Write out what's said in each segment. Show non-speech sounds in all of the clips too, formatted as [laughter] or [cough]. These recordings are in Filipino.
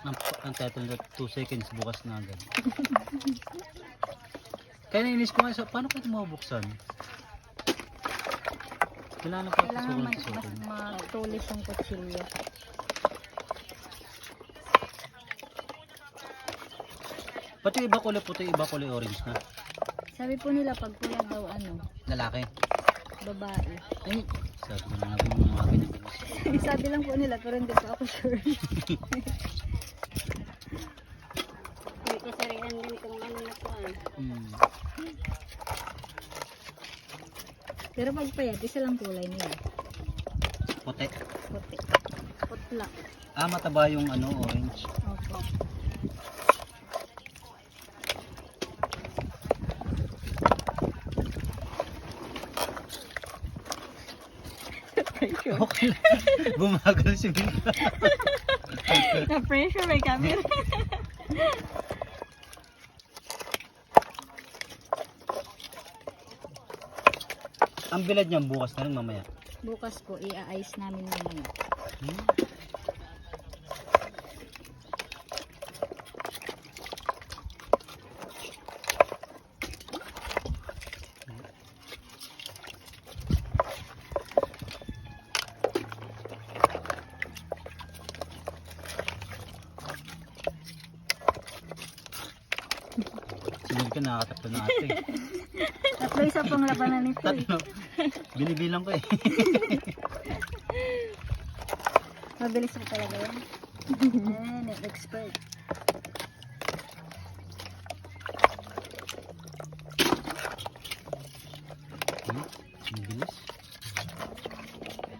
Ang, ang title na 2 seconds bukas na agad. Kaya nainis ko nga, so, paano ko ito mabuksan? Kailangan pa sa mas sukan. matulis yung kutsilyo. Pati yung iba kulay puti, iba kulay orange na. Sabi po nila pag pula daw ano, Lalaki. Babae. Ay, sabi ko na nga yung mga ganyan. Sabi lang po nila pero hindi po ako sure. May kasarian din kung ano na po ah. Hmm. pero pag payat, isa lang kulay nila. Puti. Puti. Putla. Ah, mataba yung ano, orange. Opo. Pressure. Okay. Bumagal si Mika. Na-pressure may camera. Ang bilad niyan bukas na rin mamaya. Bukas po, i-ice namin mamaya. Hmm? Nakakatatlo na ate. [laughs] Tatlo isa pang labanan nito eh. Tatlo. Binibilang ko eh. [laughs] Mabilis po talaga yan. Ayan, expert. Hmm? Ang bilis.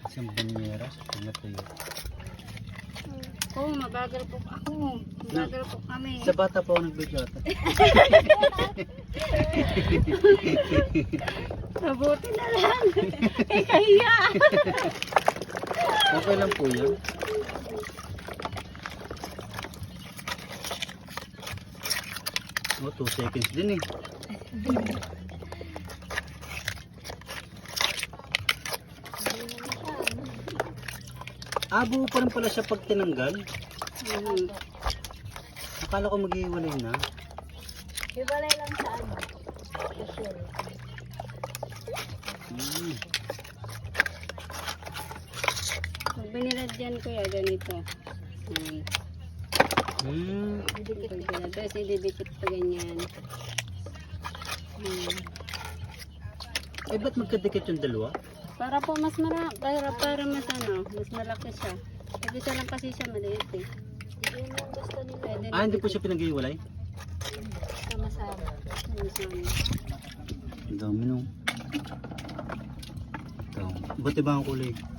Isang banyera sa pinatuyo. Oo, oh, mabagal po ako. Mabagal po kami. Sa bata pa ako nag-video ata. [laughs] Mabuti na lang. Eh, kahiya. Okay lang po yan. Oh, 2 seconds din eh. Buo pa rin pala siya pag tinanggal. Mhm. Akala ko maghihiwalay na. Ibalay lang sa ano. Hmm. Pag binilad kuya, ganito. Pag binilad, tapos ididikit pa ganyan. Hmm. Eh, ba't magkadikit yung dalawa? Para po mas mara, para, para mas ano, mas malaki siya. Pag isa lang kasi siya maliit eh. Yun yung gusto nila. Pwede Ah, hindi po siya pinaghihiwalay? Sama-sama. Sama-sama. Ang dami nung. Ito. Ba't iba ang kulay?